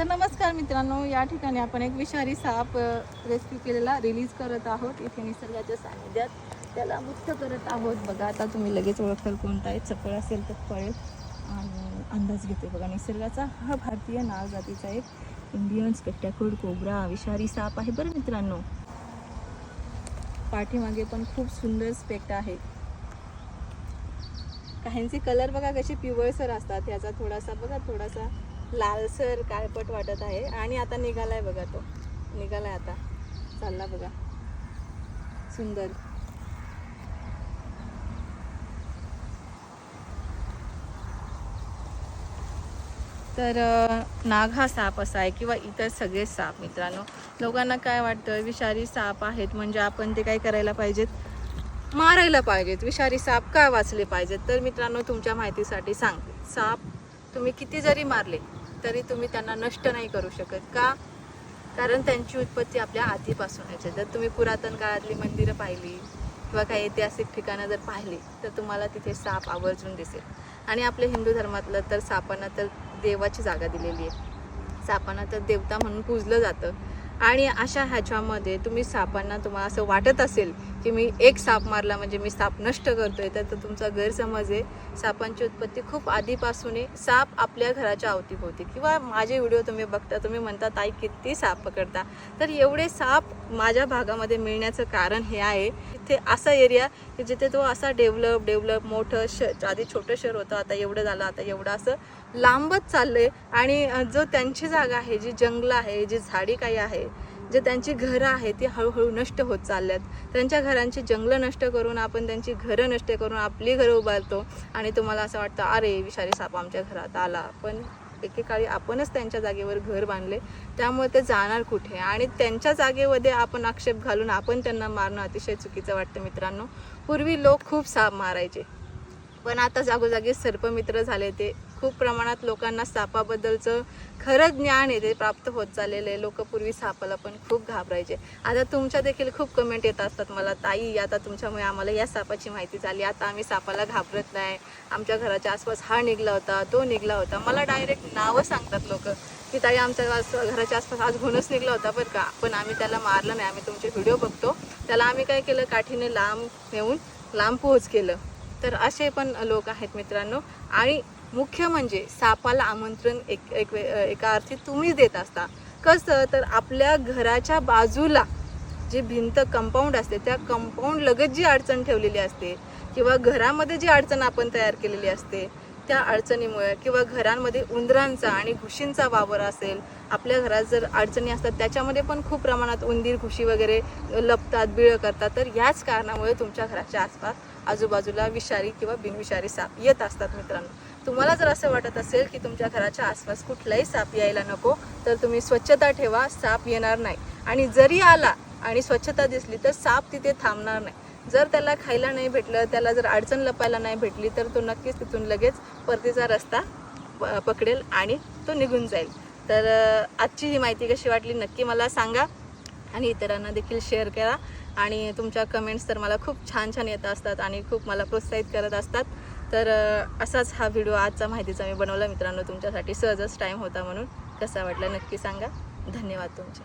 तर नमस्कार मित्रांनो या ठिकाणी आपण एक विषारी साप रेस्क्यू केलेला रिलीज करत आहोत. इथे निसर्गाच्या सानिध्यात त्याला मुक्त करत आहोत. बघा आता तुम्ही लगेच ओळखाल कोणता आहे. चपळ असेल तर पळेल आणि अंदाज घेते बघा निसर्गाचा हा भारतीय नाग जातीचा एक इंडियन स्पेक्टॅकोड कोबरा विषारी साप आहे बरं मित्रांनो. पाठीमागे पण खूप सुंदर स्पेक्ट आहे. काहींचे कलर बघा कसे पिवळसर असतात. ह्याचा थोडासा बघा थोडासा लालसर काळपट वाटत आहे. आणि आता निघालाय बघा तो. निघालाय आता. चालला बघा. सुंदर. तर नाग हा साप असा आहे किंवा इतर सगळे साप मित्रांनो. लोकांना काय वाटतं? विषारी साप आहेत म्हणजे आपण ते काय करायला पाहिजेत? मारायला पाहिजेत. विषारी साप का वाचले पाहिजेत? तर मित्रांनो तुमच्या माहितीसाठी सांगते. साप तुम्ही किती जरी मारले तरी तुम्ही त्यांना नष्ट नाही करू शकत का? कारण त्यांची उत्पत्ती आपल्या आधीपासून आहे. जर तुम्ही पुरातन काळातली मंदिरं पाहिली किंवा काही ऐतिहासिक ठिकाणं जर पाहिली तर तुम्हाला तिथे साप आवर्जून दिसेल. आणि आपल्या हिंदू धर्मातलं तर सापांना तर देवाची जागा दिलेली आहे. सापांना तर देवता म्हणून पूजलं जातं. आणि अशा ह्याच्यामध्ये तुम्ही सापांना तुम्हाला असं वाटत असेल की मी एक साप मारला म्हणजे मी साप नष्ट करतोय तर तो तुमचा गैरसमज आहे. सापांची उत्पत्ती खूप आधीपासूनही साप आपल्या घराच्या अवतीभोवती किंवा माझे व्हिडिओ तुम्ही बघता तुम्ही म्हणता ताई किती साप पकडता. तर एवढे साप माझ्या भागामध्ये मिळण्याचं कारण हे आहे. तिथे असा एरिया की जिथे तो असा डेव्हलप डेव्हलप मोठं श आधी छोटं शहर होतं आता एवढं झालं आता एवढं असं लांबच चाललंय. आणि जो त्यांची जागा आहे जी जंगलं आहे जी झाडी काही आहे जे त्यांची घरं आहेत ती हळूहळू नष्ट होत चालल्यात. त्यांच्या घरांची जंगलं नष्ट करून आपण त्यांची घरं नष्ट करून आपली घरं उभारतो. आणि तुम्हाला असं वाटतं अरे विषारी साप आमच्या घरात आला. पण एकेकाळी आपणच त्यांच्या जागेवर घर बांधले. त्यामुळे ते जाणार कुठे? आणि त्यांच्या जागेमध्ये आपण आक्षेप घालून आपण त्यांना मारणं अतिशय चुकीचं वाटतं मित्रांनो. पूर्वी लोक खूप साप मारायचे. पण आता जागोजागी सर्पमित्र झाले ते खूप प्रमाणात लोकांना सापाबद्दलचं खरं ज्ञान आहे ते प्राप्त होत चाललेलं आहे. लोक पूर्वी सापाला पण खूप घाबरायचे. आता तुमच्या देखील खूप कमेंट येत असतात मला. ताई आता तुमच्यामुळे आम्हाला या सापाची माहिती झाली. आता आम्ही सापाला घाबरत नाही. आमच्या घराच्या आसपास हा निघला होता तो निघला होता. मला डायरेक्ट नावं सांगतात लोक की ताई आमच्या घराच्या आसपास आज घुणच निघला होता बरं का. पण आम्ही त्याला मारलं नाही. आम्ही तुमचे व्हिडिओ बघतो. त्याला आम्ही काय केलं? काठीने लांब नेऊन लांब पोहोच केलं. तर असे पण लोक आहेत मित्रांनो. आणि मुख्य म्हणजे सापाला आमंत्रण एक एक वे- एका अर्थी तुम्हीच देत असता. कसं? तर आपल्या घराच्या बाजूला जी भिंत कंपाऊंड असते त्या कंपाऊंड लगत जी अडचण ठेवलेली असते किंवा घरामध्ये जी अडचण आपण तयार केलेली असते त्या अडचणीमुळे किंवा घरांमध्ये उंदरांचा आणि घुशींचा वावर असेल आपल्या घरात जर अडचणी असतात त्याच्यामध्ये पण खूप प्रमाणात उंदीर घुशी वगैरे लपतात बिळ करतात. तर याच कारणामुळे तुमच्या घराच्या आसपास आजूबाजूला विषारी किंवा बिनविषारी साप येत असतात मित्रांनो. तुम्हाला जर असं वाटत असेल की तुमच्या घराच्या आसपास कुठलाही साप यायला नको तर तुम्ही स्वच्छता ठेवा साप येणार नाही. आणि जरी आला आणि स्वच्छता दिसली तर साप तिथे थांबणार नाही. जर त्याला खायला नाही भेटलं त्याला जर अडचण लपायला नाही भेटली तर तो नक्कीच तिथून लगेच परतीचा रस्ता प- पकडेल आणि तो निघून जाईल. तर आजची ही माहिती कशी वाटली नक्की मला सांगा आणि इतरांना देखील शेअर करा. आणि तुमच्या कमेंट्स तर मला खूप छान छान येत असतात आणि खूप मला प्रोत्साहित करत असतात. तर असाच हा व्हिडिओ आजचा माहितीचा मी बनवला मित्रांनो तुमच्यासाठी सहजच टाईम होता म्हणून. कसा वाटला नक्की सांगा. धन्यवाद तुमचे.